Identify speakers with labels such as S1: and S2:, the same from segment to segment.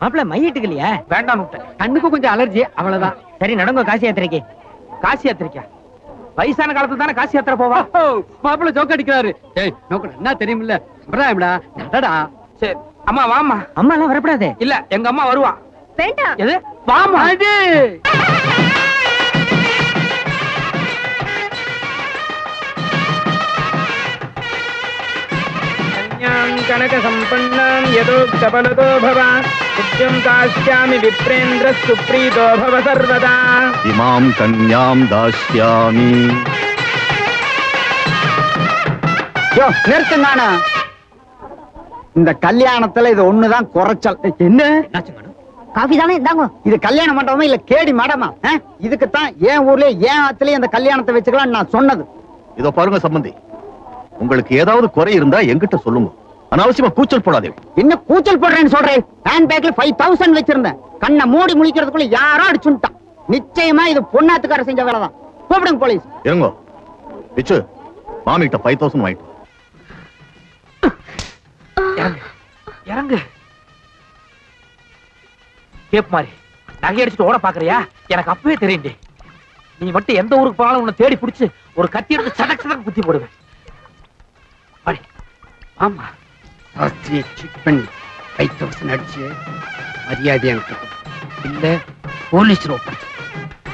S1: மாப்பிள்ள மையிட்டுக்கு இல்லையா
S2: வேண்டாம் விட்டேன்
S3: கண்ணுக்கு கொஞ்சம் அலர்ஜி அவ்வளவுதான்.
S1: சரி நடங்க காசி யாத்திரைக்கு.
S2: காசி யாத்திரைக்கா? வயசான காலத்துல தானே காசி யாத்திரை போவா?
S3: மாப்பிள்ளை ஜோக் அடிக்கிறாரு. ஏய் நோக்கடா என்ன தெரியுமில்ல? அப்புறம்டா நடடா.
S2: சரி அம்மா வாம்மா.
S1: அம்மா எல்லாம் வரப்படாது.
S2: இல்ல எங்க அம்மா வருவா.
S4: வேண்டாம்.
S2: எது? வாமா
S3: அது
S2: கனக சம்பன்னாம் யதோக்தபலதோ பவ.
S5: இமாம் கன்யாம் தாஸ்யாமி
S6: யோ நிறுத்துங்க இந்த கல்யாணத்துல இது ஒண்ணுதான் குறைச்சல்.
S3: என்ன?
S4: காஃபி தானே இந்தாங்க.
S6: இது கல்யாண மண்டபமா இல்ல கேடி மடமா? இதுக்குத்தான் என் ஊர்ல ஏன் ஆத்துலயே இந்த கல்யாணத்தை வச்சுக்கலாம் நான் சொன்னது.
S5: இதோ பாருங்க சம்பந்தி. உங்களுக்கு ஏதாவது குறை இருந்தா என்கிட்ட சொல்லுங்க. அனாவசியமா கூச்சல் போடாதே.
S6: என்ன கூச்சல் போடுறேன்னு சொல்றேன் ஹேண்ட் பேக்ல ஃபைவ் தௌசண்ட் வச்சிருந்தேன். கண்ணை மூடி முழிக்கிறதுக்குள்ள யாரோ அடிச்சுட்டான் நிச்சயமா இது பொண்ணாத்துக்கார செஞ்ச வேலை தான். கூப்பிடுங்க போலீஸ்
S5: இருங்கோ. பிச்சு மாமிகிட்ட ஃபைவ் தௌசண்ட் வாங்கிட்டு வா.
S2: இறங்கு. இறங்கு. கேப் மாதிரி நகை அடிச்சுட்டு ஓட பாக்குறியா? எனக்கு அப்பவே தெரியும்டி நீ மட்டும் எந்த ஊருக்கு போனாலும் உன்னை தேடி பிடிச்சு ஒரு கத்தி எடுத்து சடக் சடக் குத்தி போடுவேன். ஆமா.
S3: சாஸ்திரியை செக் பண்ணி ஃபைவ் தௌசண்ட் அடிச்சு மரியாதை எனக்கு கொடு. இல்ல போலீஸ்ல ஒப்படைச்சு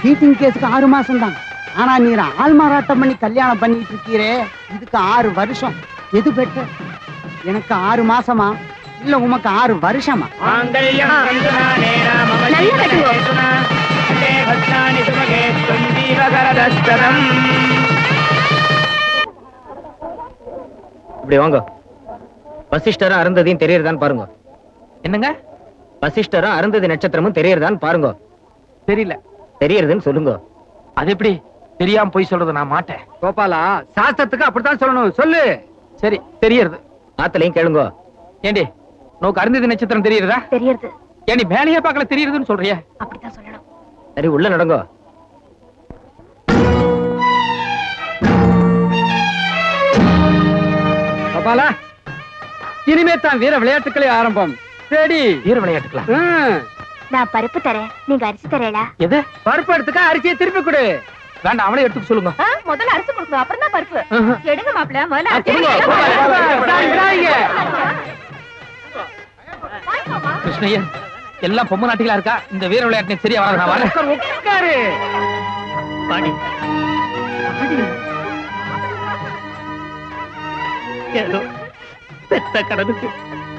S6: சீட்டிங் கேஸுக்கு ஆறு மாசம் தான் ஆனா நீர் ஆள் மாறாட்டம் பண்ணி கல்யாணம் பண்ணிட்டு இருக்கீரே இதுக்கு ஆறு வருஷம். எது பெட்டர் எனக்கு ஆறு மாசமா? இல்ல உமக்கு ஆறு வருஷமா?
S1: இப்படி வாங்க. வசிஷ்டரும் அருந்ததியும் தெரியறதான்னு பாருங்க.
S2: என்னங்க?
S1: வசிஷ்டரும் அருந்ததி நட்சத்திரமும் தெரியறதான்னு பாருங்க.
S2: தெரியல.
S1: தெரியறதுன்னு சொல்லுங்க.
S2: அது எப்படி? தெரியாம போய் சொல்றது நான் மாட்டேன்.
S3: கோபாலா சாஸ்திரத்துக்கு அப்படித்தான் சொல்லணும். சொல்லு.
S2: சரி தெரியறது.
S1: ஆத்தலையும் கேளுங்க.
S2: ஏண்டி நோக்கு அருந்ததி நட்சத்திரம் தெரியுறதா?
S4: தெரியறது.
S2: ஏண்டி மேலேயே பார்க்கல தெரியுறதுன்னு சொல்றியே?
S4: அப்படித்தான் சொல்லணும்.
S1: சரி உள்ள நடங்க.
S3: கோபாலா இனிமே தான் வீர விளையாட்டுகளே ஆரம்பம். சரி
S2: வீர விளையாட்டுக்கலாம்.
S4: நான் பருப்பு தரேன். நீங்க அரிசி தரேடா
S2: எது?
S3: பருப்பு எடுத்துக்க அரிசியை திருப்பி கொடு.
S2: வேண்டாம் அவளே எடுத்துக்க சொல்லுங்க.
S4: முதல்ல அரிசி கொடுக்கணும். அப்புறம் தான் பருப்பு. எடுங்க மாப்பிள்ள முதல்ல.
S2: கிருஷ்ணய்யன் எல்லாம் பொம்மை நாட்டிகளா இருக்கா? இந்த வீர விளையாட்டு சரியா வராது?
S3: உட்காரு
S2: பாடி.
S1: ஏதோ பெத்த கடனுக்கு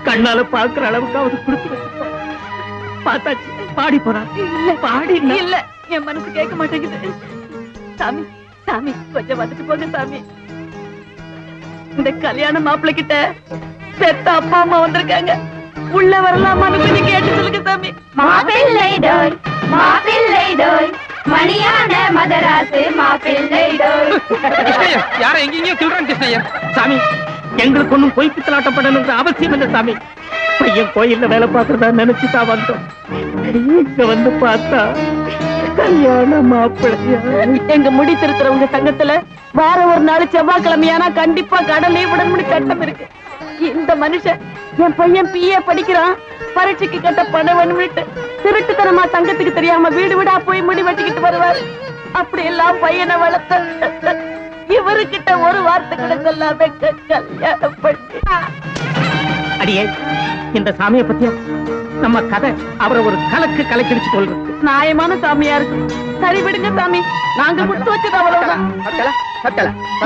S1: கண்ணால பாக்குற அளவுக்கு அவரு கொடுத்து. பார்த்தாச்சு பாடி போறான்
S4: இல்ல. பாடி இல்ல. என் மனசு கேட்க மாட்டேங்குது. சாமி சாமி கொஞ்சம் வந்துட்டு போங்க சாமி. இந்த கல்யாண மாப்பிள்ளை கிட்ட பெத்த அப்பா அம்மா வந்திருக்காங்க. உள்ள வரலாமான்னு கொஞ்சம் கேட்டு சொல்லுங்க சாமி.
S7: மாப்பிள்ளை டோய் மாப்பிள்ளை டோய் மணியான மதராசு மாப்பிள்ளை டோய்
S2: யாரை எங்கேயும் கிள்றான் கிருஷ்ணய்யன்
S1: சாமி எங்களுக்கு ஒன்றும் பொய் பித்தலாட்டம் அவசியம் இல்லை சாமி. பையன் கோயில்ல வேலை பார்க்கறதா நினைச்சுதான் வந்தோம். இங்க வந்து பார்த்தா கல்யாண மாப்பிள்ளையா?
S4: எங்க முடி திருத்துறவங்க சங்கத்துல வார ஒரு நாள் செவ்வாய்க்கிழமையானா கண்டிப்பா கடலே விடணும்னு சட்டம் இருக்கு. இந்த மனுஷன் என் பையன் பிஏ படிக்கிறான். பரீட்சைக்கு கட்ட பணம் வேணும்னுட்டு திருட்டுத்தனமா சங்கத்துக்கு தெரியாம வீடு வீடா போய் முடி வெட்டிக்கிட்டு வருவாரு. அப்படி எல்லாம் பையனை வளர்த்த இவருகிட்ட ஒரு வார்த்தை கூட சொல்லாம க- கல்யாணம் பண்ணி
S1: அடியே இந்த சாமியை பத்தியா? நம்ம கதை அவரை ஒரு கலக்கு கலக்கிடிச்சு சொல்றது
S4: நியாயமான சாமியா இருக்கு சரி விடுங்க சாமி. நாங்க கொடுத்து வச்சது அவ்வளவுதான்.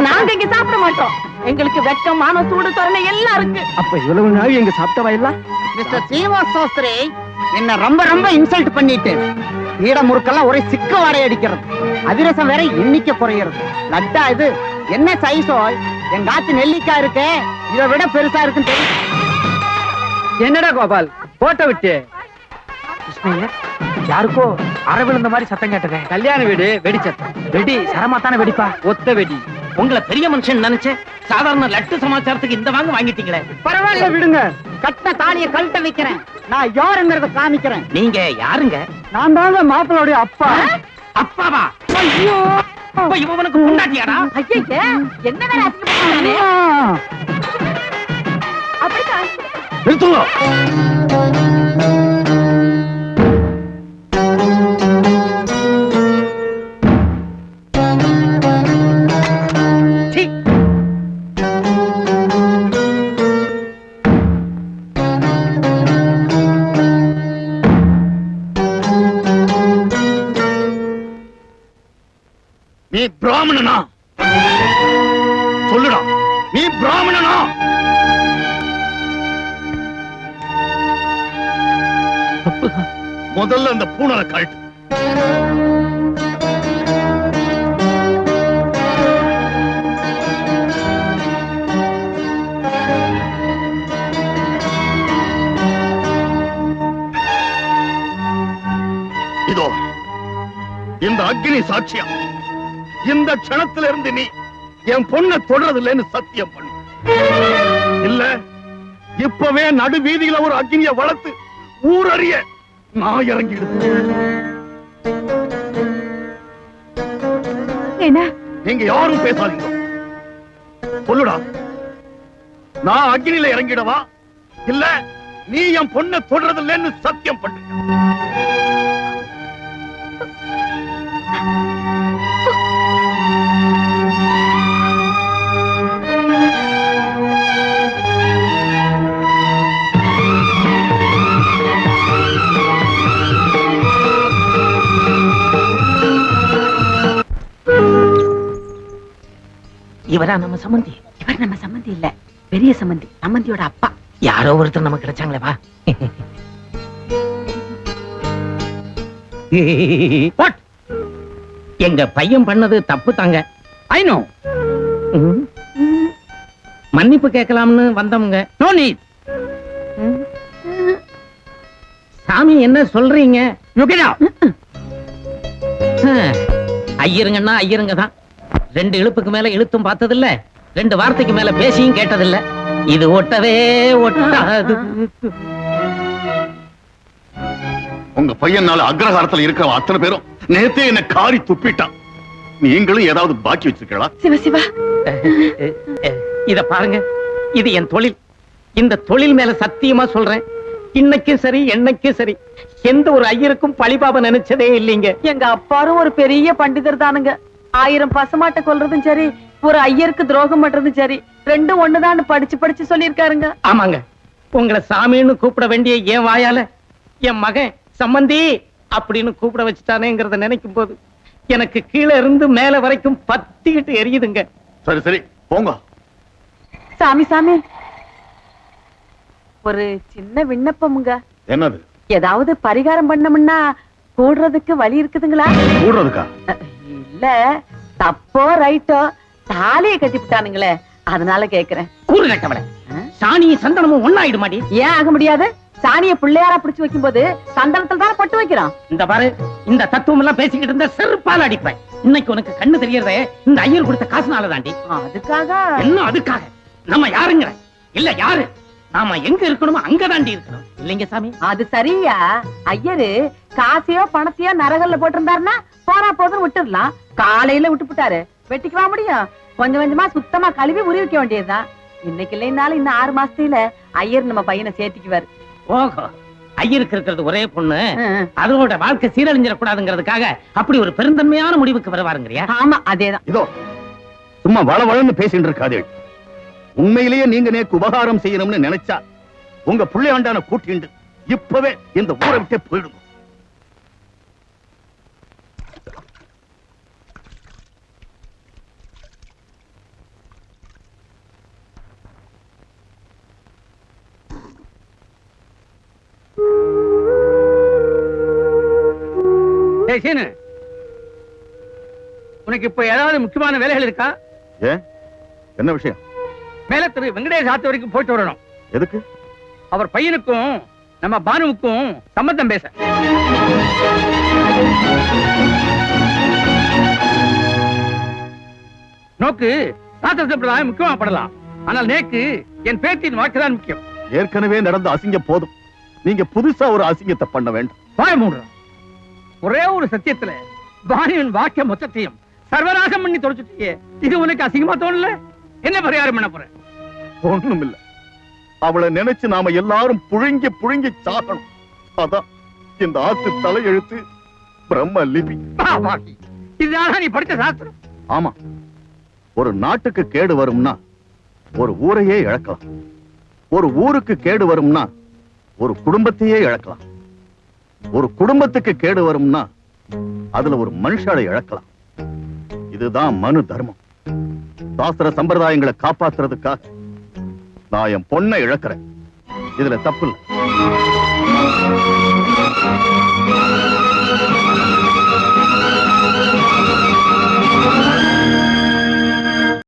S4: நாங்க இங்க சாப்பிட மாட்டோம். எங்களுக்கு வெக்கம் மான சூடு தரணை எல்லாம் இருக்கு.
S3: அப்ப இவ்வளவு நாள் எங்க சாப்பிட்டவா எல்லாம்
S6: மிஸ்டர் சீனிவாஸ் சாஸ்திரி என்ன ரொம்ப ரொம்ப இன்சல்ட் பண்ணிட்டு ஈட முறுக்கெல்லாம் ஒரே சிக்க வாடை அடிக்கிறது. அதிரசம் வேற எண்ணிக்கை குறையிறது. லட்டா இது. என்ன சைஸோ எங்க காத்து நெல்லிக்காய் இருக்கே. இதை விட பெருசா இருக்குன்னு தெரியும்
S3: என்னடா கோபால்? போட்டோ விட்டு.
S2: யாருக்கோ அரை விழுந்த மாதிரி சத்தம் கேட்டதே.
S3: கல்யாண வீடு வெடிச்சத்தம்
S2: வெடி சரமாத்தான வெடிப்பா?
S3: ஒத்த வெடி.
S1: உங்களை பெரிய மனுஷன் நினைச்சேன் சாதாரண லட்டு சமாச்சாரத்துக்கு இந்த வாங்க வாங்கிட்டீங்களே.
S6: பரவாயில்ல விடுங்க. கட்டின தாலியை கழட்ட வைக்கிறேன். நான் யாருங்கிறத காமிக்கிறேன்.
S1: நீங்க யாருங்க?
S6: நான் தாங்க மாப்பிளோடைய அப்பா.
S1: அப்பாவா? ஐயோ. அப்ப இவனுக்கு முன்னாடியாடா
S4: ஐயா என்ன வேற அசிங்கப்படுத்தானே
S5: நீ பிராமணனா? சொல்லுடா. நீ பிராமணனா? முதல்ல அந்த பூனரை கழட்டு. இதோ இந்த அக்னி சாட்சியா? இந்த க்ஷணத்துல இருந்து நீ என் பொண்ணை தொடறதில்லைன்னு சத்தியம் பண்ணு. இல்ல இப்பவே நடு வீதியில ஒரு அக்னிய வளர்த்து ஊரறிய நான் இறங்கிடுது நீங்க யாரும் பேசாதீங்க. சொல்லுடா நான் அக்னியில இறங்கிடவா? இல்ல நீ என் பொண்ணை தொடறதில்லைன்னு சத்தியம் பண்ணு.
S1: இவரா நம்ம சம்மந்தி?
S4: இவர் நம்ம சம்மந்தி இல்ல. பெரிய சம்மந்தி. சம்மந்தியோட அப்பா.
S1: யாரோ ஒருத்தர் நமக்கு கிடைச்சாங்களே வா. What? எங்க பையன் பண்ணது தப்பு தாங்க.
S8: ஐ நோ
S1: ம். மன்னிப்பு கேட்கலாம்னு வந்தவங்க.
S8: நோ நீட்
S1: சாமி என்ன சொல்றீங்க. ஐயருங்கன்னா ஐயருங்க தான். ரெண்டு இழுப்புக்கு மேல இழுத்தும் பார்த்ததில்ல ரெண்டு வார்த்தைக்கு மேல பேசியும் கேட்டதில்ல. இது ஒட்டவே ஒட்டாது.
S5: உங்க பையனால அக்ரஹாரத்துல இருக்கிற அத்தனை பேரும் நேத்தே என்ன காரி துப்பிட்டான். நீங்களும் ஏதாவது பாக்கி வச்சிருக்கீங்களா?
S4: சிவ சிவா.
S1: இத பாருங்க இது என் தொழில். இந்த தொழில் மேல சத்தியமா சொல்றேன். இன்னைக்கும் சரி என்னைக்கும் சரி. எந்த ஒரு ஐயருக்கும் பழிபாப நினைச்சதே இல்லைங்க.
S4: எங்க அப்பாரும் ஒரு பெரிய பண்டிதர் தானுங்க. ஆயிரம் பசுமாட்டை கொல்றதும் சரி ஒரு ஐயருக்கு துரோகம் பண்றதும் சரி ரெண்டும் ஒண்ணுதான்னு படிச்சு படிச்சு சொல்லியிருக்காருங்க.
S1: ஆமாங்க. உங்களை சாமின்னு கூப்பிட வேண்டிய என் வாயால என் மகன் சம்மந்தி அப்படின்னு கூப்பிட வச்சுட்டானேங்கிறத நினைக்கும் போது எனக்கு கீழே இருந்து மேல வரைக்கும் பத்திக்கிட்டு எரியுதுங்க.
S5: சரி சரி போங்க.
S4: சாமி சாமி. ஒரு சின்ன விண்ணப்பமுங்க.
S5: என்னது?
S4: ஏதாவது பரிகாரம் பண்ணமுன்னா கூடுறதுக்கு வழி இருக்குதுங்களா?
S5: கூடுறதுக்கா?
S4: இல்ல தப்போ ரைட்டோ தாலியை கட்டி விட்டானுங்களே அதனால கேக்குறேன்.
S1: கூறு கட்டவள. சாணியும் சந்தனமும் ஒன்னாயிடுமாடி
S4: ஏன் ஆக முடியாது? சாணிய பிள்ளையாரா புடிச்சு வைக்கும்போது சந்தனத்துல தானே பட்டு வைக்கிறோம்.
S1: இந்த பாரு இந்த தத்துவம் எல்லாம் பேசிக்கிட்டு இருந்த செருப்பால அடிப்பேன். இன்னைக்கு உனக்கு கண்ணு தெரியறதே இந்த ஐயர் கொடுத்த காசுனால தாண்டி.
S4: அதுக்காக?
S1: என்ன அதுக்காக? நம்ம யாருங்கிற? இல்ல யாரு? நாம எங்க இருக்கணுமோ அங்க தாண்டி இருக்கணும். இல்லைங்க சாமி.
S4: அது சரியா? ஐயரு காசையோ பணத்தையோ நரகல்ல போட்டிருந்தாருன்னா போனா போதும் விட்டுடலாம் காலையில விட்டுப்புட்டாரு வெட்டிக்கவா முடியும். கொஞ்சம் கொஞ்சமா சுத்தமா கழுவி உரி வைக்க வேண்டியதுதான். இன்னைக்கு இல்லைனாலும் இன்னும் ஆறு மாசத்துல ஐயர் நம்ம பையனை சேர்த்துக்குவாரு.
S1: ஓஹோ ஐயருக்கு இருக்கிறது ஒரே பொண்ணு. அதோட வாழ்க்கை சீரழிஞ்சிடக்கூடாதுங்கிறதுக்காக அப்படி ஒரு பெருந்தன்மையான முடிவுக்கு வருவாருங்கிறியா?
S4: ஆமா அதேதான்.
S5: இதோ சும்மா வளவளன்னு பேசிட்டு இருக்காதே. உண்மையிலேயே நீங்க நேக்கு உபகாரம் செய்யணும்னு நினைச்சா உங்க பிள்ளையாண்டான கூட்டிண்டு இப்பவே இந்த ஊரை விட்டே போயிடுங்க.
S8: சீனு உனக்கு இப்ப ஏதாவது முக்கியமான வேலைகள் இருக்கா?
S5: ஏன்? என்ன விஷயம்?
S8: மேல திரு வெங்கடேஷ் ஆத்து வரைக்கும் போயிட்டு வரணும்.
S5: எதுக்கு?
S8: அவர் பையனுக்கும் நம்ம பானுவுக்கும் சம்மந்தம் பேச. நோக்கு சாத்திர சம்பிரதாயம் முக்கியமா படலாம். ஆனால் நேக்கு என் பேத்தின் வாழ்க்கை தான் முக்கியம்.
S5: ஏற்கனவே நடந்த அசிங்கம் போதும். நீங்க புதுசா ஒரு அசிங்கத்தை பண்ண வேண்டாம்.
S8: வாய மூடுறான் ஒரே ஒரு சத்தியத்துல பானுவின் வாக்கிய மொத்தத்தையும் சர்வநாசம் பண்ணி தொலைச்சுட்டியே. இது உனக்கு அசிங்கமா தோணல? என்ன பரிகாரம் பண்ண போற?
S5: ஒண்ணும் இல்ல அவளை நினைச்சு நாம எல்லாரும் புழுங்கி புழுங்கி சாகணும். அதான் இந்த ஆத்து தலையெழுத்து பிரம்ம லிபி.
S8: இதுதானா நீ படிச்ச சாஸ்திரம்.
S5: ஆமா. ஒரு நாட்டுக்கு கேடு வரும்னா ஒரு ஊரையே இழக்கலாம். ஒரு ஊருக்கு கேடு வரும்னா ஒரு குடும்பத்தையே இழக்கலாம். ஒரு குடும்பத்துக்கு கேடு வரும்னா அதுல ஒரு மனுஷாலை இழக்கலாம். இதுதான் மனு தர்மம். சாஸ்திர சம்பிரதாயங்களை காப்பாத்துறதுக்காக நான் என் பொண்ணை இழக்கிறேன். இதுல தப்பு இல்லை